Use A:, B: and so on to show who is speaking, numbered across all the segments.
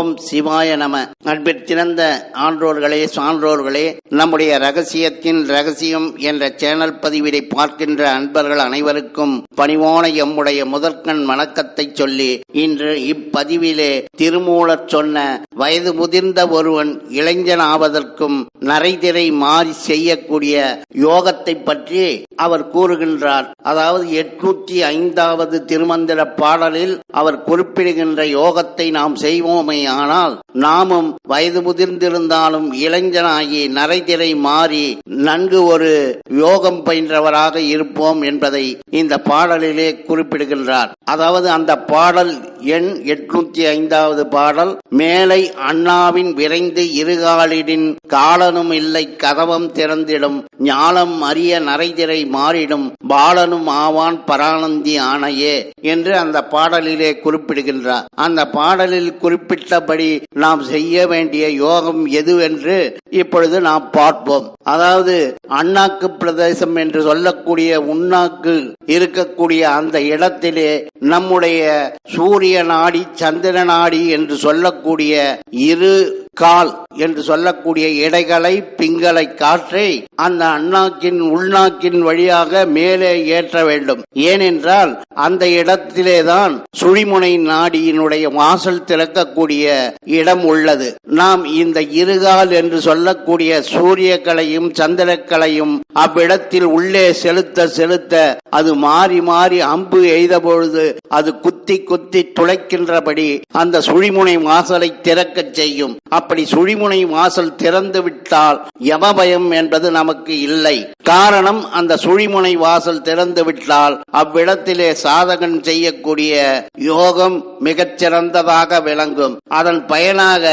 A: ஓம் சிவாய நம. அன்பிற்சிறந்த ஆன்றோர்களே சான்றோர்களே நம்முடைய ரகசியத்தின் ரகசியம் என்ற சேனல் பதிவினை பார்க்கின்ற அன்பர்கள் அனைவருக்கும் பணிவான எம்முடைய முதற்கண் வணக்கத்தை சொல்லி இன்று இப்பதிவிலே திருமூலர் சொன்ன வயது முதிர்ந்த ஒருவன் இளைஞன் ஆவதற்கும் நரைதிரை மாறி செய்யக்கூடிய யோகத்தை பற்றி அவர் கூறுகின்றார். அதாவது எட்நூத்தி ஐந்தாவது திருமந்திர பாடலில் அவர் குறிப்பிடுகின்ற யோகத்தை நாம் செய்வோமே ஆனால் நாமும் வயது முதிர்ந்திருந்தாலும் இளைஞனாகி நரைதிரை மாறி நன்கு ஒரு யோகம் பயின்றவராக இருப்போம் என்பதை இந்த பாடலிலே குறிப்பிடுகின்றார். அதாவது அந்த பாடல் எண் எட்நூத்தி ஐந்தாவது பாடல் மேலை அண்ணாவின் விரைந்து இருகாலிடின் கால பாலனும் இல்லை கதவம் திறந்திடும் ஞானம் அரிய நரைதிரை மாறிடும் பாலனும் ஆவான் பரானந்தி ஆணையே என்று அந்த பாடலிலே குறிப்பிடுகின்றார். அந்த பாடலில் குறிப்பிட்டபடி நாம் செய்ய வேண்டிய யோகம் எதுவென்று இப்பொழுது நாம் பார்ப்போம். அதாவது அண்ணாக்கு பிரதேசம் என்று சொல்லக்கூடிய உண்ணாக்கு இருக்கக்கூடிய அந்த இடத்திலே நம்முடைய சூரிய நாடி சந்திர நாடி என்று சொல்லக்கூடிய இரு கால் என்று சொல்லக்கூடிய இடைகளை பிங்களை காற்றை அந்த அண்ணாக்கின் உள்நாக்கின் வழியாக மேலே ஏற்ற வேண்டும். ஏனென்றால் அந்த இடத்திலேதான் சுழிமுனை நாடியினுடைய வாசல் திறக்கக்கூடிய இடம் உள்ளது. நாம் இந்த இருகால் என்று சொல்லக்கூடிய சூரியக்களையும் சந்திரக்களையும் அவ்விடத்தில் உள்ளே செலுத்த செலுத்த அது மாறி மாறி அம்பு எய்த பொழுது அது குத்தி குத்தி துளைக்கின்றபடி அந்த சுழிமுனை வாசலை திறக்கச் செய்யும். அப்படி சுழிமுனை வாசல் திறந்து விட்டால் யமபயம் என்பது நமக்கு இல்லை. காரணம் அந்த சுழிமுனை வாசல் திறந்து விட்டால் அவ்விடத்திலே சாதகன் செய்யக்கூடிய யோகம் மிகச் சிறந்ததாக விளங்கும். அதன் பயனாக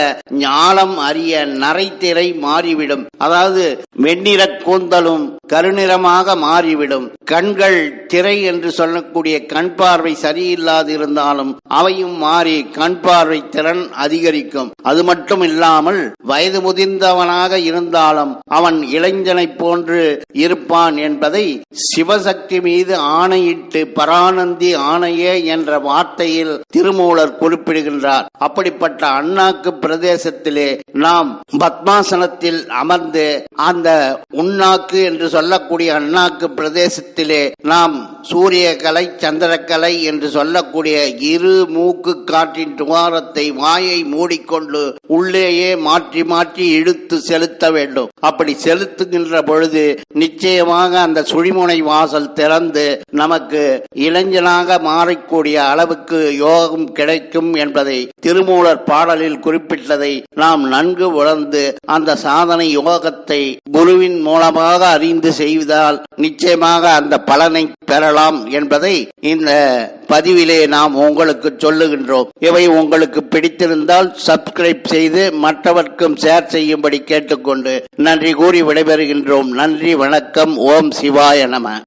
A: ஞானம் அறிய நரைத்திரை மாறிவிடும். அதாவது வெண்ணிற கூந்தலும் கருநிறமாக மாறிவிடும். கண்கள் திரை என்று சொல்லக்கூடிய கண் பார்வை சரியில்லாது இருந்தாலும் அவையும் மாறி கண் பார்வை திறன் அதிகரிக்கும். அது மட்டும் இல்லாமல் வயது முதிர்ந்தவனாக இருந்தாலும் அவன் இளைஞனைப் போன்று இருப்பான் என்பதை சிவசக்தி மீது ஆணையிட்டு பரானந்தி ஆணையே என்ற வார்த்தையில் திருமூலர் குறிப்பிடுகின்றார். அப்படிப்பட்ட அண்ணாக்கு பிரதேசத்திலே நாம் பத்மாசனத்தில் அமர்ந்து அந்த உண்ணாக்கு என்று சொல்லக்கூடிய அண்ணாக்கு பிரதேசத்திலே நாம் சூரியக்கலை சந்திரக்கலை என்று சொல்லக்கூடிய இரு மூக்கு காற்றின் துவாரத்தை வாயை மூடிக்கொண்டு உள்ளேயே மாற்றி மாற்றி இழுத்து செலுத்த வேண்டும். அப்படி செலுத்துகின்ற பொழுது நிச்சயமாக அந்த சுழிமுனை வாசல் திறந்து நமக்கு இளைஞனாக மாறக்கூடிய அளவுக்கு யோகம் கிடைக்கும் என்பதை திருமூலர் பாடலில் குறிப்பிட்டதை நாம் நன்கு உணர்ந்து அந்த சாதனை யோகத்தை குருவின் மூலமாக அறிந்து செய்வதால் நிச்சயமாக அந்த பலனை பெறலாம். என்பதை இந்த பதிவிலே நாம் உங்களுக்கு சொல்லுகின்றோம். இவை உங்களுக்கு பிடித்திருந்தால் சப்ஸ்கிரைப் செய்து மற்றவர்க்கும் ஷேர் செய்யும்படி கேட்டுக்கொண்டு நன்றி கூறி விடைபெறுகின்றோம். நன்றி வணக்கம். ஓம் சிவாய நம.